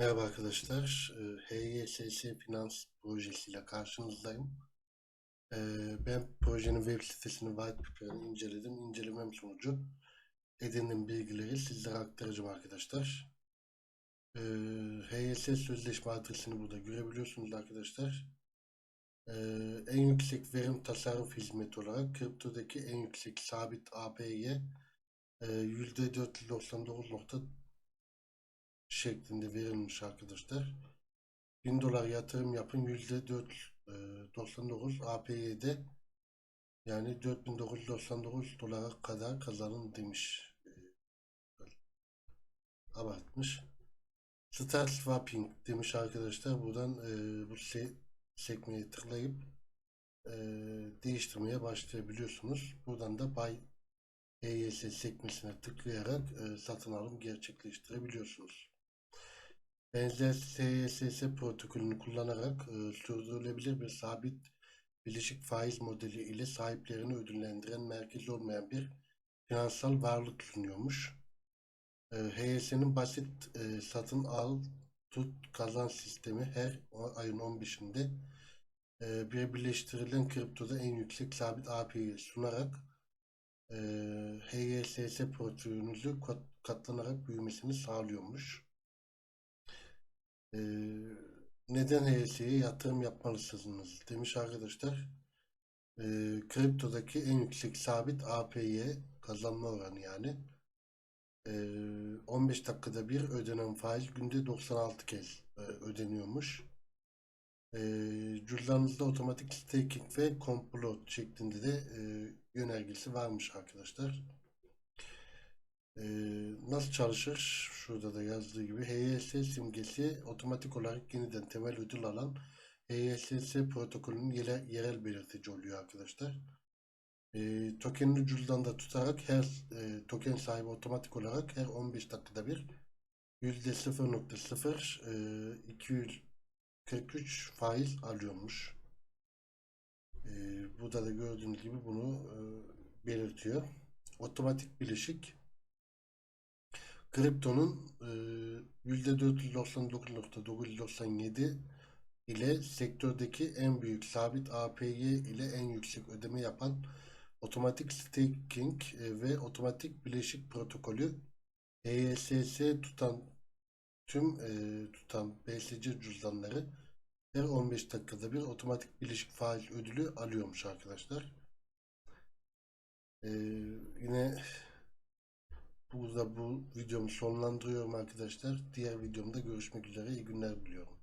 Merhaba arkadaşlar. Eee, HYSS Finans projesiyle karşınızdayım. Eee, Ben projenin web sitesini, white paper'ını inceledim. İncelemem sonucu edindiğim bilgileri sizlere aktaracağım arkadaşlar. Eee HYS sözleşme adresini burada görebiliyorsunuz arkadaşlar. En yüksek verim tasarruf hizmeti olarak kriptodaki en yüksek sabit APY eee, %499 şeklinde verilmiş arkadaşlar. 1000 dolar yatırım yapın %4.99 APY'de yani 4999 dolara kadar kazanın demiş. Ee, Abartmış. Start swapping demiş arkadaşlar. Buradan e, bu se sekmeye tıklayıp e, değiştirmeye başlayabiliyorsunuz. Buradan da buy EYS sekmesine tıklayarak e, satın alım gerçekleştirebiliyorsunuz. Benzer SYSS protokolünü kullanarak e, sürdürülebilir bir sabit bileşik faiz modeli ile sahiplerini ödüllendiren merkez olmayan bir finansal varlık sunuyormuş. E, HYS'nin basit e, satın al tut kazan sistemi her ayın 15'inde e, bir birleştirilen kriptoda en yüksek sabit API sunarak e, HYSS kat- katlanarak büyümesini sağlıyormuş. Ee, neden HS'ye yatırım yapmalısınız demiş arkadaşlar. Ee, kriptodaki en yüksek sabit APY kazanma oranı yani. Ee, 15 dakikada bir ödenen faiz günde 96 kez e, ödeniyormuş. Ee, cüzdanınızda otomatik staking ve komplot şeklinde de e, yönergesi varmış arkadaşlar. Ee, nasıl çalışır? Şurada da yazdığı gibi HYS simgesi otomatik olarak yeniden temel ödül alan HYSS protokolünün yere- yerel belirtici oluyor arkadaşlar. Ee, tokenini cüzdanda tutarak her e, token sahibi otomatik olarak her 15 dakikada bir %0.0 e, 243 faiz alıyormuş. Ee, burada da gördüğünüz gibi bunu e, belirtiyor. Otomatik bileşik Kriptonun e, %499.997 ile sektördeki en büyük sabit APY ile en yüksek ödeme yapan otomatik staking e, ve otomatik bileşik protokolü EYSS tutan tüm e, tutan BSC cüzdanları her 15 dakikada bir otomatik bileşik faiz ödülü alıyormuş arkadaşlar. E, yine Burada bu videomu sonlandırıyorum arkadaşlar. Diğer videomda görüşmek üzere. İyi günler diliyorum.